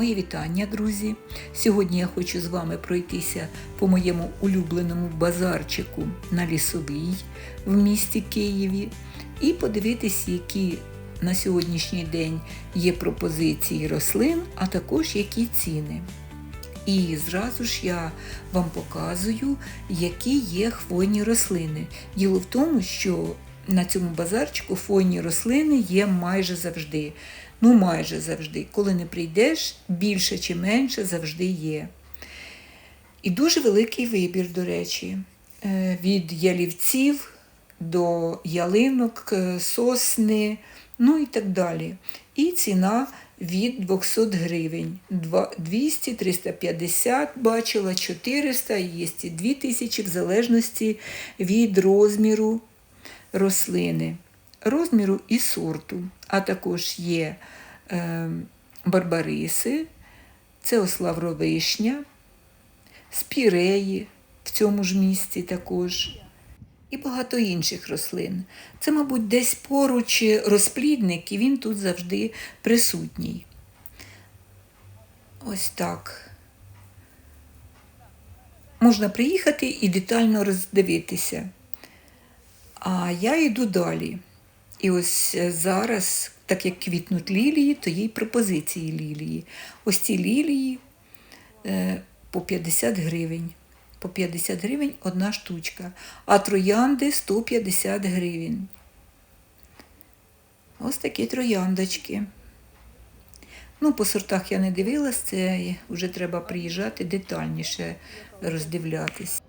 Мої вітання, друзі! Сьогодні я хочу з вами пройтися по моєму улюбленому базарчику на Лісовій в місті Києві і подивитись, які на сьогоднішній день є пропозиції рослин, а також які ціни. І зразу ж я вам показую, які є хвойні рослини. Діло в тому, що на цьому базарчику хвойні рослини є майже завжди. Ну, майже завжди. Коли не прийдеш, більше чи менше завжди є. І дуже великий вибір, до речі, Е, від ялівців до ялинок, е, сосни, ну і так далі. І ціна від 200 гривень. 200, 350, бачила, 400, є і 2000 в залежності від розміру рослини, розміру і сорту. А також є е, барбариси, це ославровишня, спіреї в цьому ж місці також. І багато інших рослин. Це, мабуть, десь поруч розплідник, і він тут завжди присутній. Ось так. Можна приїхати і детально роздивитися. А я йду далі. І ось е, зараз, так як квітнуть лілії, то є й пропозиції лілії. Ось ці лілії е, по 50 гривень. По 50 гривень одна штучка, а троянди 150 гривень. Ось такі трояндочки. Ну, по сортах я не дивилась, це вже треба приїжджати детальніше роздивлятись.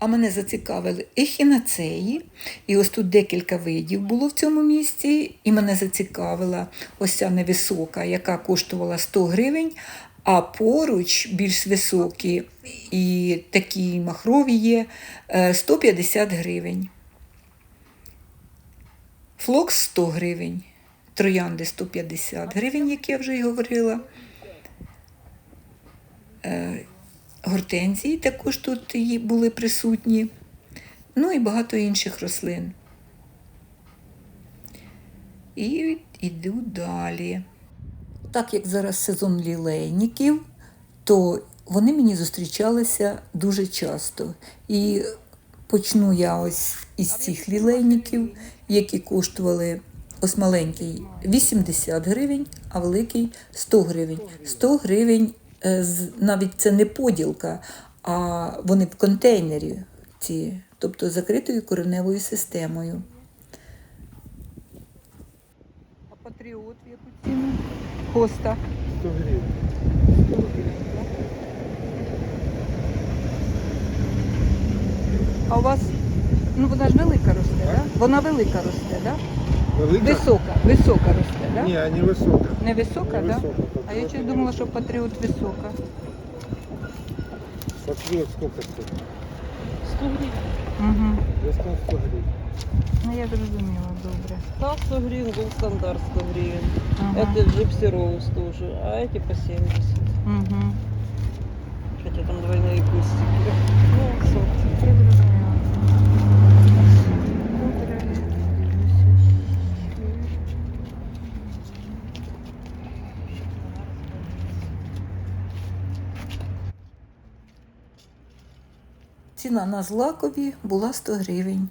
А мене зацікавили ехінацеї, і ось тут декілька видів було в цьому місці, і мене зацікавила ось ця невисока, яка коштувала 100 гривень, а поруч більш високі і такі махрові є е, 150 гривень. Флокс 100 гривень, троянди 150 гривень, як я вже й говорила. Гортензії також тут були присутні. Ну і багато інших рослин. І йду далі. Так як зараз сезон лілейників, то вони мені зустрічалися дуже часто. І почну я ось із цих лілейників, які коштували ось маленький 80 гривень, а великий 100 гривень. 100 гривень навіть це не поділка, а вони в контейнері, ці, тобто закритою кореневою системою. А патріот в яку ціну? Хоста. 100 гривень. А у вас, ну вона ж велика росте, так? Да? Вона велика росте, так? Да? Велика? Висока, висока росте? Да? Ні, не висока. Не висока, Не так? Да? висока, А я щось думала, що патріот висока. Патріот сколько стоїть? 100 гривень. Угу. Весна 100 гривень. Ну я зрозуміла, добре. Та 100 гривен, был стандарт 100 гривен. Ага. Это Gypsy Rose тоже, а эти по 70. Угу. Хотя там двойные кустики. Ну, сорт. Ціна на злакові була 100 гривень.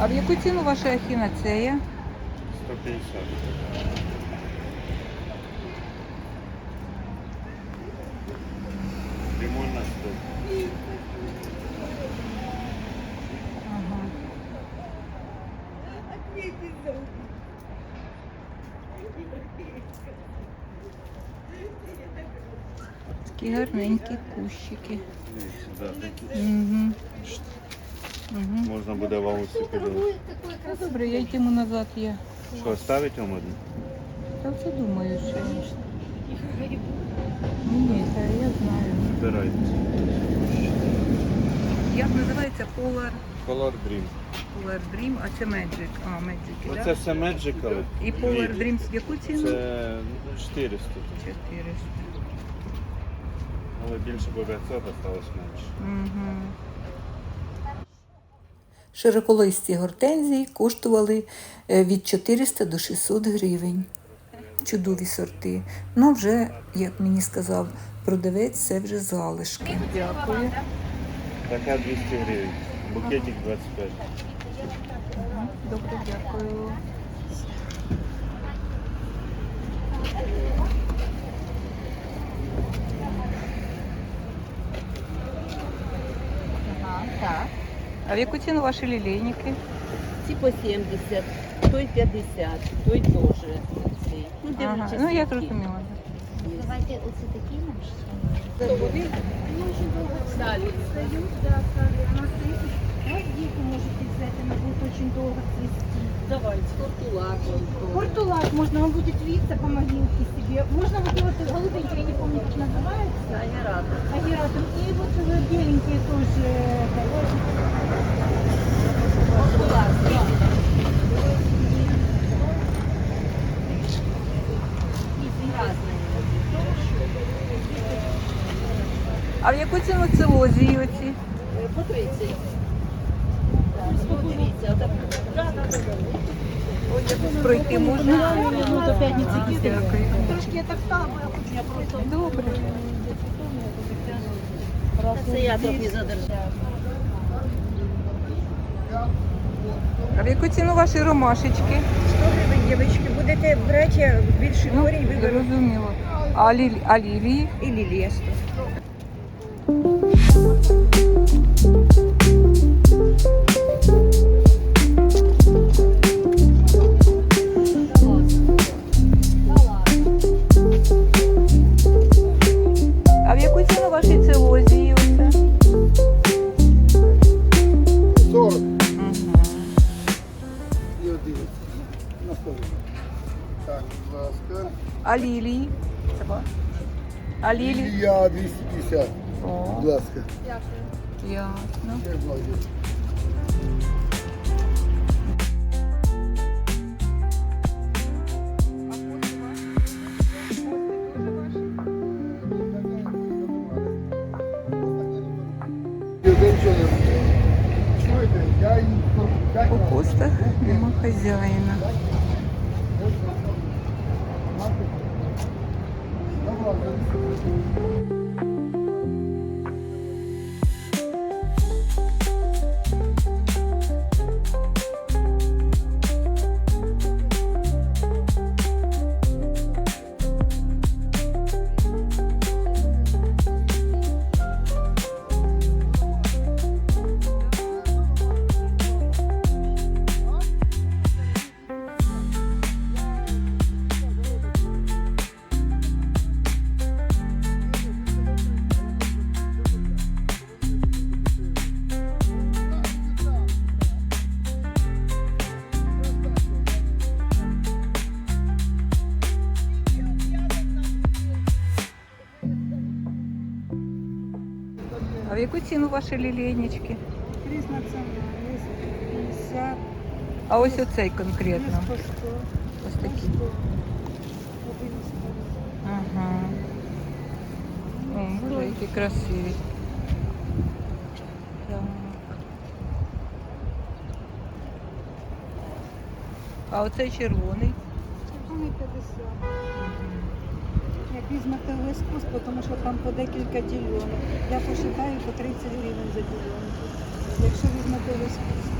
А в яку ціну ваша ахіна це є? 150. Лимон на 100. Ага. Такі гарненькі кущики. Угу. Угу. Можна буде вам усі подивитися. Ну, добре, я йтиму назад є. Що, ставити вам одну? Та все думаю, що. Ні, та я знаю. Збирайте. Як називається Polar, Color Dream. Polar Dream, а це Magic. А, Magic, Оце так? все Magical. І Polar Dream в яку ціну? Це 400. 400. Але більше по 500 осталось менше. Угу. Широколисті гортензії коштували е, від 400 до 600 гривень. Чудові сорти. Ну, вже, як мені сказав продавець, це вже залишки. Дякую. Така 200 гривень. Букетик 25. Добре, дякую. Так. А в яку ціну ваші лілейники? Ці по 70, той 50, той теж. Ну, Ага. дивлячись, Ну, я які. зрозуміла. Давайте оце такі нам ще. Це вони? Дуже довго Далі. встають, да, сами. Она стоит. Вот дику можете взять, она будет очень долго цвести. Давайте. Кортулак. он теж. Портулак можно, он будет виться по могилке себе. Можно вот и вот голубенький, я не помню, как называется. Агератор. Агератум. И вот э, беленькие тоже. А в яку ціну целозії оці? По 30. Подивіться, отак. Пройти можна? Ну, до пятницы А, кидаю. Трошки я так стала, я просто Добре. Це я трохи задержала. А в яку ціну ваші ромашечки? 100 гривень, дівчатки, будете брати більший Ну, корінь, виберу. зрозуміло. А, ліль... а лілії? І лілія 100. А в яку ціну ваші целозії? Оце? 40 і 11. На столі. Так, будь ласка. А лілії? А лілії? Я 250. О, Будь ласка. ясно. Як молодець. Чуєте, я їм п'ять У разів. кустах нема хазяїна. Добре, яку ціну ваші лілейнички? Різна ціна. Є 50, А ось оцей конкретно. є по 100, Ось такі. 100. Ага. О, боже, які красиві. Так. А оцей червоний. Червоний 50. Як візьмете весь куст, тому що там по декілька дільйонів. Я посчитаю по 30 гривень за дільйонку. Якщо візьмете весь куст.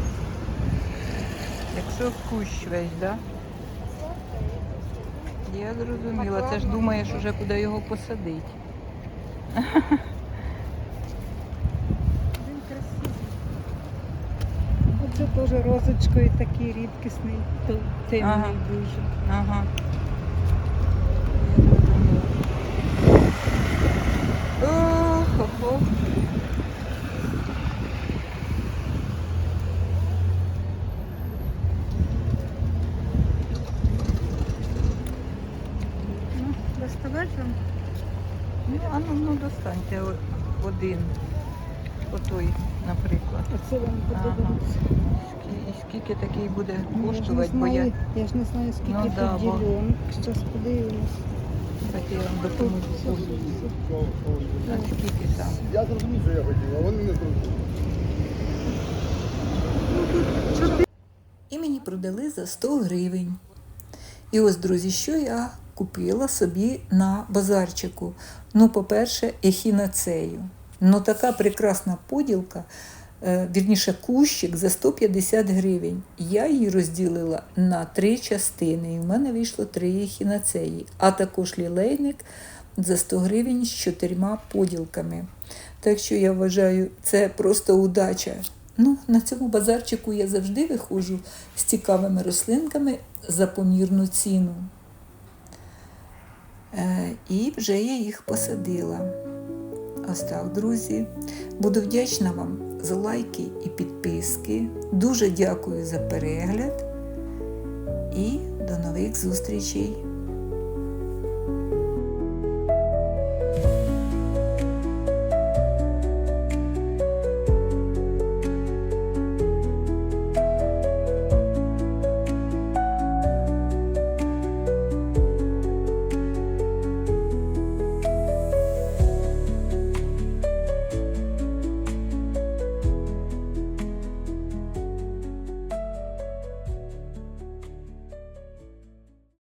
Якщо кущ весь, да? Я зрозуміла. Це ж думаєш уже куди його посадити. Він красивий. Оце теж розочкою такий рідкісний, темний Ага. дуже. Ага. Ох-хо-хо. Ну, доставати? Ну, а ну, ну достаньте о- один. Отой, наприклад. Оце вам подобається. І скільки такий буде Ну, коштувати, бо я я ж не знаю, скільки Ну, да, бо- Зараз подивимось. так я вам допоможу. А скільки там? Я зрозумів, що я хотів, а вони не зрозуміли. і мені продали за 100 гривень. І ось, друзі, що я купила собі на базарчику. Ну, по-перше, ехінацею. Ну, така прекрасна поділка, е, вірніше, кущик за 150 гривень. Я її розділила на три частини, і в мене вийшло три ехінацеї, а також лілейник за 100 гривень з чотирма поділками. Так що я вважаю, це просто удача. Ну, на цьому базарчику я завжди виходжу з цікавими рослинками за помірну ціну. І вже я їх посадила. Ось так, друзі. Буду вдячна вам за лайки і підписки. Дуже дякую за перегляд і до нових зустрічей!